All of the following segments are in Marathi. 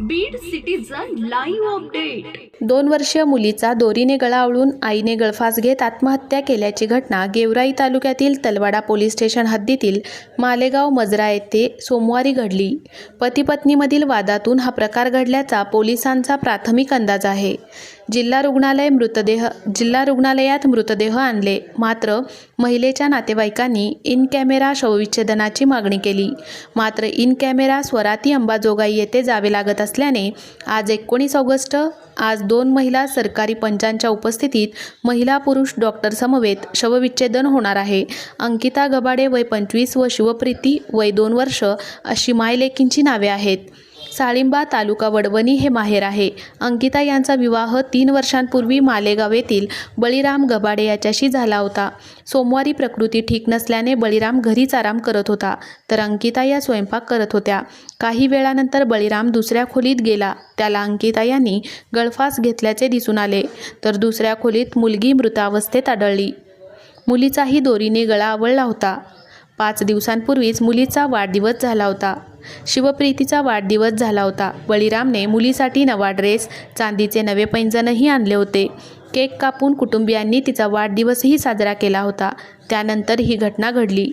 बीड सिटीजन लाईव्ह अपडेट दोन वर्षीय मुलीचा दोरीने गळावळून आईने गळफास घेत आत्महत्या केल्याची घटना गेवराई तालुक्यातील तलवाडा पोलीस स्टेशन हद्दीतील मालेगाव मजरा येथे सोमवारी घडली. पती पत्नीमधील वादातून हा प्रकार घडल्याचा पोलिसांचा प्राथमिक अंदाज आहे. जिल्हा रुग्णालय मृतदेह जिल्हा रुग्णालयात मृतदेह आणले. मात्र महिलेच्या नातेवाईकांनी इन कॅमेरा शवविच्छेदनाची मागणी केली. मात्र इन कॅमेरा स्वराती अंबाजोगाई येथे जावे लागत असल्याने आज एकोणीस ऑगस्ट आज दोन महिला सरकारी पंचांच्या उपस्थितीत महिला पुरुष डॉक्टर समवेत शवविच्छेदन होणार आहे. अंकिता गबाडे वय पंचवीस व शिवप्रीती वय दोन वर्ष अशी मायलेकींची नावे आहेत. साळिंबा तालुका वडवणी हे माहेर आहे. अंकिता यांचा विवाह तीन वर्षांपूर्वी मालेगाव येथील बळीराम गबाडे याच्याशी झाला होता. सोमवारी प्रकृती ठीक नसल्याने बळीराम घरीच आराम करत होता तर अंकिता या स्वयंपाक करत होत्या. काही वेळानंतर बळीराम दुसऱ्या खोलीत गेला. त्याला अंकिता यांनी गळफास घेतल्याचे दिसून आले तर दुसऱ्या खोलीत मुलगी मृतावस्थेत आढळली. मुलीचाही दोरीने गळा आवळला होता. पाच दिवसांपूर्वीच मुलीचा वाढदिवस झाला होता. शिवप्रीतीचा वाढदिवस झाला होता. बळीरामने मुलीसाठी नवा ड्रेस चांदीचे नवे पैंजणही आणले होते. केक कापून कुटुंबियांनी तिचा वाढदिवसही साजरा केला होता. त्यानंतर ही घटना घडली.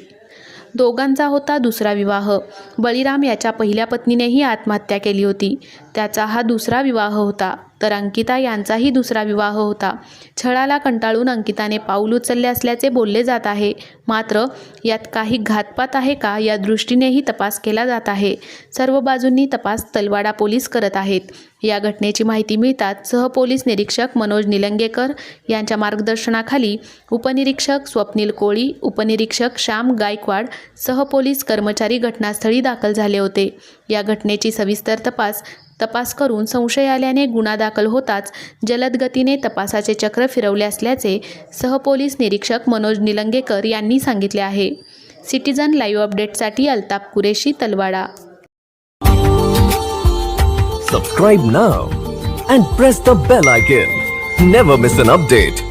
दोघांचा होता दुसरा विवाह. बळीराम याच्या पहिल्या पत्नीनेही आत्महत्या केली होती. त्याचा हा दुसरा विवाह होता. तर अंकिता यांचाही दुसरा विवाह होता. छळाला कंटाळून अंकिताने पाऊल उचलले असल्याचे बोलले जात आहे. मात्र यात काही घातपात आहे का या दृष्टीनेही तपास केला जात आहे. सर्व बाजूंनी तपास तलवाडा पोलीस करत आहेत. या घटनेची माहिती मिळताच सहपोलीस निरीक्षक मनोज निलंगेकर यांच्या मार्गदर्शनाखाली उपनिरीक्षक स्वप्नील कोळी उपनिरीक्षक श्याम गायकवाड सहपोलीस कर्मचारी घटनास्थळी दाखल झाले होते. या घटनेची सविस्तर तपास तपास करून संशय आल्याने गुन्हा दाखल होताच जलद गतीने तपासाचे चक्र फिरवले असल्याचे सहपोलीस निरीक्षक मनोज निलंगेकर यांनी सांगितले आहे. सिटीजन लाईव्ह अपडेटसाठी Altaf Qureshi Talwada. Subscribe now and press the bell icon never miss an update